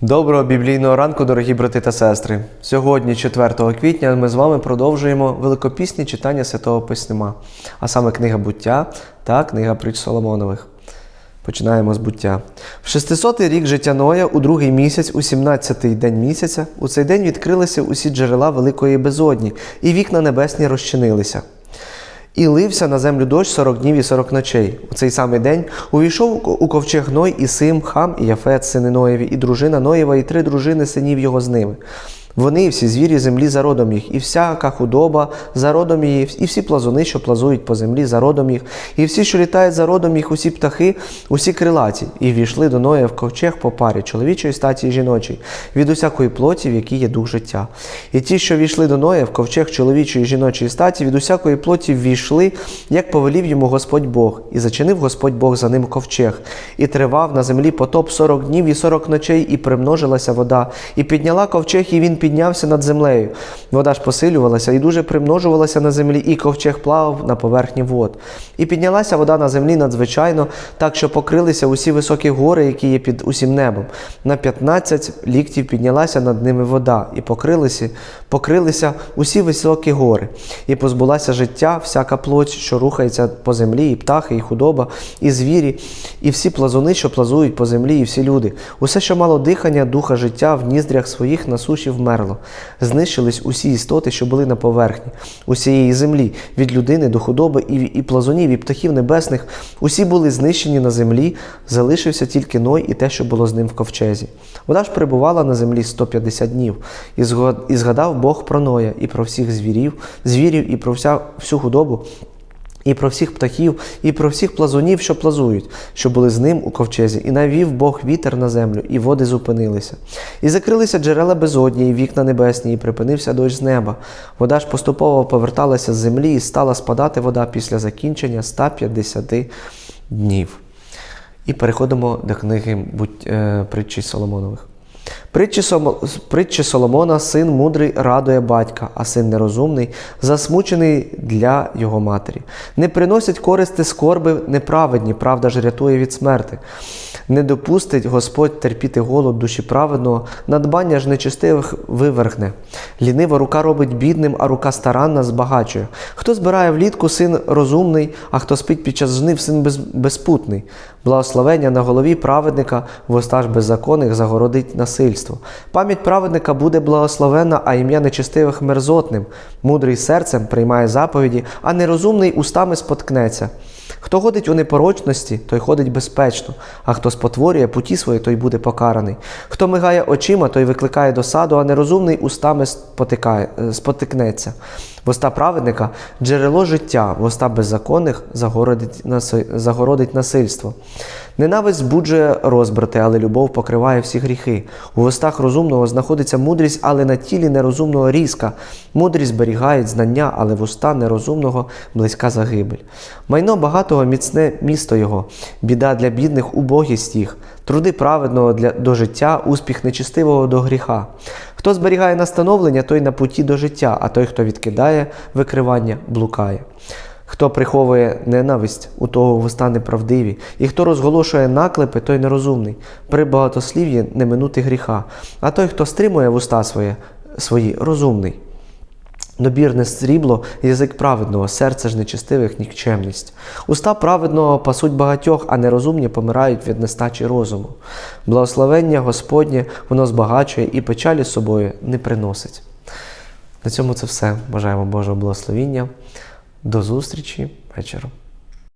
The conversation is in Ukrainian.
Доброго біблійного ранку, дорогі брати та сестри. Сьогодні, 4 квітня, ми з вами продовжуємо великопісні читання Святого Письма, а саме книга буття та книга притч Соломонових. Починаємо з буття. В 600-й рік життя Ноя, у другий місяць, у 17-й день місяця, у цей день відкрилися усі джерела великої безодні, і вікна небесні розчинилися. І лився на землю дощ 40 днів і 40 ночей. У цей самий день увійшов у ковчег Ной і Сим, Хам і Яфет, сини Ноєві, і дружина Ноєва, і три дружини синів його з ними. Вони всі звірі землі за родом їх, і всяка худоба за родом її, і всі плазуни, що плазують по землі за родом їх, і всі, що літають за родом їх, усі птахи, усі крилаті, і війшли до Ноя в ковчег по парі чоловічої статі і жіночої, від усякої плоті, в якій є дух життя. І ті, що війшли до Ноя в ковчег чоловічої і жіночої статі, від усякої плоті ввійшли, як повелів йому Господь Бог, і зачинив Господь Бог за ним ковчег, і тривав на землі потоп 40 днів і 40 ночей, і примножилася вода, і підняла ковчег, і він піднявся над землею. Вода ж посилювалася і дуже примножувалася на землі, і ковчег плавав на поверхні вод. І піднялася вода на землі надзвичайно, так що покрилися усі високі гори, які є під усім небом. На 15 ліктів піднялася над ними вода, і покрилися, покрилися усі високі гори, і позбулася життя, всяка плоть, що рухається по землі, і птахи, і худоба, і звірі, і всі плазуни, що плазують по землі, і всі люди. Усе, що мало дихання, духа життя в ніздрях своїх на суші вмерло. Знищились усі істоти, що були на поверхні, усієї землі, від людини до худоби, і, і плазунів, і птахів небесних. Усі були знищені на землі, залишився тільки Ной і те, що було з ним в ковчезі. Вода ж перебувала на землі 150 днів, і згадав Бог про Ноя і про всіх звірів, звірів, і про вся, всю худобу. І про всіх птахів, і про всіх плазунів, що плазують, що були з ним у ковчезі, і навів Бог вітер на землю, і води зупинилися. І закрилися джерела безодні, і вікна небесні, і припинився дощ з неба. Вода ж поступово поверталася з землі, і стала спадати вода після закінчення 150 днів. І переходимо до книги е, притчі Соломонових. Притчі, Соломона син мудрий радує батька, а син нерозумний, засмучений для його матері. Не приносять користи скорби неправедні, правда ж рятує від смерти. Не допустить Господь терпіти голод душі праведного, надбання ж нечистивих вивергне. Лінива рука робить бідним, а рука старанна збагачує. Хто збирає влітку син розумний, а хто спить під час жнив син без, безпутний. Благословення на голові праведника, воста ж беззаконних загородить насильство. Пам'ять праведника буде благословена, а ім'я нечистивих мерзотним. Мудрий серцем приймає заповіді, а нерозумний устами споткнеться. Хто ходить у непорочності, той ходить безпечно, а хто спотворює путі свої, той буде покараний. Хто мигає очима, той викликає досаду, а нерозумний устами спотикає, е, спотикнеться. Воста праведника джерело життя, воста беззаконних загородить, загородить насильство. Ненависть збуджує розбрати, але любов покриває всі гріхи. У вустах розумного знаходиться мудрість, але на тілі нерозумного різка. Мудрість зберігає знання, але в уста нерозумного близька загибель. Майно багатого міцне місто його, біда для бідних убогість їх, труди праведного для, до життя, успіх нечистивого до гріха. Хто зберігає настановлення, той на путі до життя, а той, хто відкидає викривання, блукає. Хто приховує ненависть, у того вуста неправдиві, і хто розголошує наклепи, той нерозумний. При багатослів'ї не минути гріха, а той, хто стримує вуста своє, свої, розумний. Добірне срібло, язик праведного, серце ж нечистивих нікчемність. Уста праведного пасуть багатьох, а нерозумні помирають від нестачі розуму. Благословення Господнє воно збагачує і печалі з собою не приносить. На цьому це все. Бажаємо Божого благословіння. До зустрічі вечором.